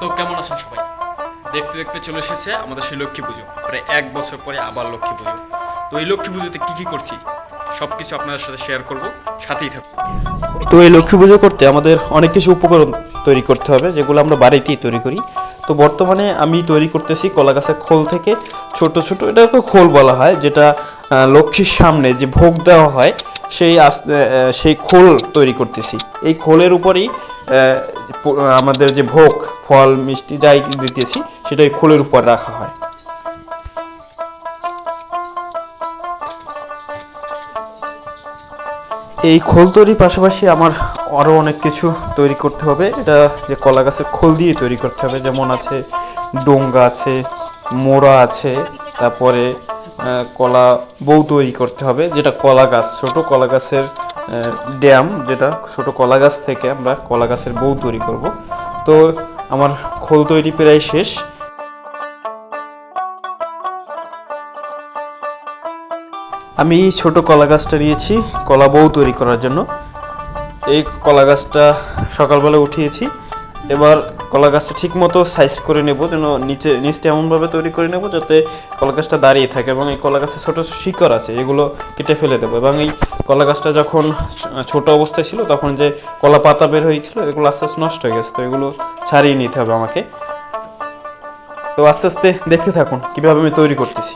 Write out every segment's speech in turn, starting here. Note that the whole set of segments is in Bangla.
তো কেমন আছেন সবাই? দেখতে দেখতে চলে এসেছে আমাদের সেই লক্ষ্মী পুজো। প্রায় এক বছর পরে আবার লক্ষ্মী পুজো। তো এই লক্ষ্মী পুজোতে কী কী করছি সব কিছু আপনাদের সাথে শেয়ার করব। সাথেই থাকুন। তো এই লক্ষ্মী পুজো করতে আমাদের অনেক কিছু উপকরণ তৈরি করতে হবে, যেগুলো আমরা বাড়িতেই তৈরি করি। তো বর্তমানে আমি তৈরি করতেছি কলা গাছের খোল থেকে ছোট ছোট, এটাকে খোল বলা হয়, যেটা লক্ষ্মীর সামনে যে ভোগ দেওয়া হয়, সেই সেই খোল তৈরি করতেছি। এই খোলের উপরেই আমাদের যে ভোগ, ফল, মিষ্টি যাই দিতেছি সেটা এই খোলের উপর রাখা হয়। এই খোল তৈরির পাশাপাশি আমার আরও অনেক কিছু তৈরি করতে হবে। এটা যে কলা গাছের খোল দিয়ে তৈরি করতে হবে, যেমন আছে ডোঙ্গা আছে, মোড়া আছে, তারপরে কলা বউ তৈরি করতে হবে, যেটা কলা গাছ, ছোটো কলা গাছের ড্যাম, যেটা ছোট কলা গাছ থেকে আমরা কলা গাছের বউ তৈরি করব। তো আমার খোল তৈরি প্রায় শেষ। আমি ছোট কলা গাছটা নিয়েছি, কলা বউ তৈরি করার জন্য। এই কলা গাছটা সকালবেলা উঠিয়েছি। এবার কলা গাছটা ঠিক মতো সাইজ করে নেব, যেন নিচে, নিচটা এমনভাবে তৈরি করে নেব যাতে কলা গাছটা দাঁড়িয়ে থাকে এবং এই কলা গাছে ছোটো শিকড় আছে, এগুলো কেটে ফেলে দেবো এবং এই কলা গাছটা যখন ছোট অবস্থায় ছিল তখন যে কলা পাতা বের হয়েছিল, এগুলো আস্তে আস্তে নষ্ট হয়ে গেছে, তো এগুলো ছাড়িয়ে নিতে হবে আমাকে। তো আস্তে আস্তে দেখতে থাকুন কীভাবে আমি তৈরি করতেছি।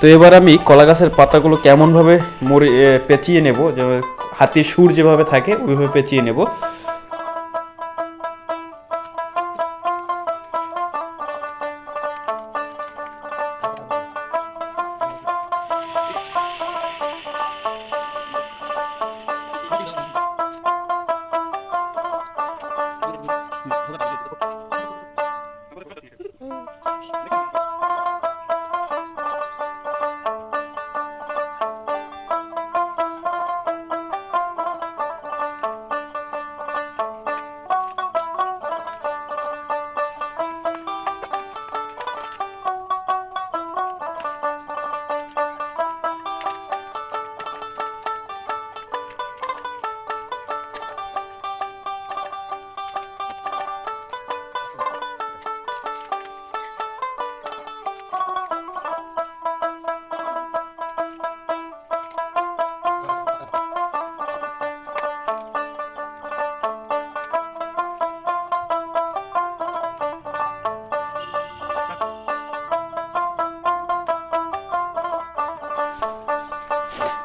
তো এবার আমি কলা গাছের পাতাগুলো কেমনভাবে মরে পেঁচিয়ে নেব, যে হাতির সুর যেভাবে থাকে, ওইভাবে পেঁচিয়ে নেব।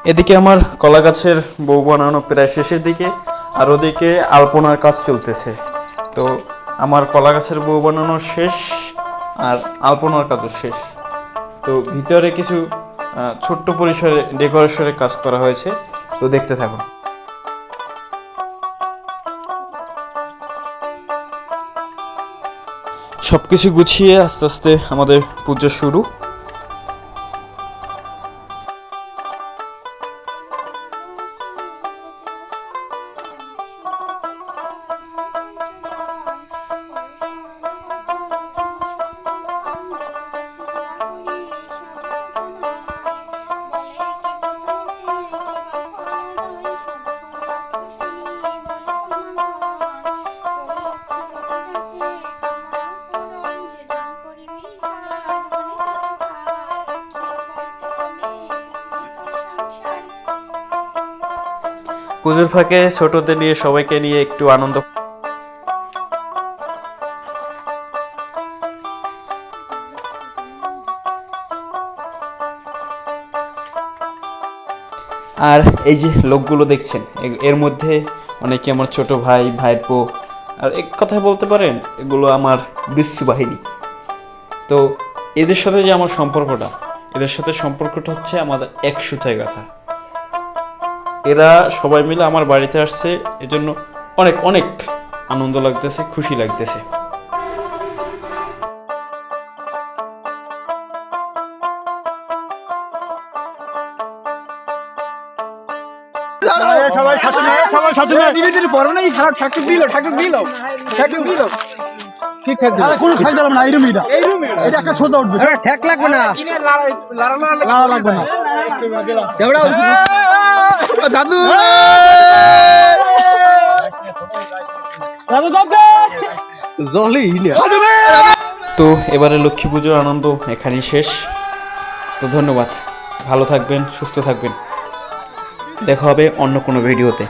এদিকে আমার কলা গাছের বউ বানানো প্রায় শেষের দিকে, আর ওদিকে আলপনার কাজ চলতেছে। তো আমার কলা গাছের বউ বানানো শেষ, আর আলপনার কাজও শেষ। তো ভিতরে কিছু ছোট্ট পরিসরে ডেকোরেশনের কাজ করা হয়েছে, তো দেখতে থাকুন। সব কিছু গুছিয়ে আস্তে আস্তে আমাদের পুজো শুরু। পুজোর ফাঁকে ছোটদের নিয়ে সবাইকে নিয়ে একটু আনন্দ আর এই যে লোকগুলো দেখছেন এর মধ্যে অনেকে আমার ছোট ভাই, ভাইপো, আর এক কথায় বলতে পারেন, এগুলো আমার বিশ্ব বাহিনী। তো এদের সাথে যে আমার সম্পর্কটা, এদের সাথে সম্পর্কটা হচ্ছে আমাদের সুতায় কথা এরা সবাই মিলে আমার বাড়িতে আসছে এজন্য অনেক অনেক আনন্দ লাগতেছে খুশি লাগতেছে। সবাই সাথে সবাই সাথে নিয়ে। ধীরে ধীরে পড়ো না এই খেলা ঠাকুর দিল ঠাকুর দিল ঠাকুর দিল। কি ঠাক দিল? আরে ঠেক দিলাম না এই রুম এটা। এই রুমে এটা। একটা সোজা উঠবে। ঠেক লাগবে না। কিনে লারা লারা না লাগবে না। দেবড়া জাদু। জলি তো এবারে লক্ষ্মী পুজোর আনন্দ এখানেই শেষ। তো ধন্যবাদ। ভালো থাকবেন সুস্থ থাকবেন। দেখা হবে অন্য কোনো ভিডিওতে।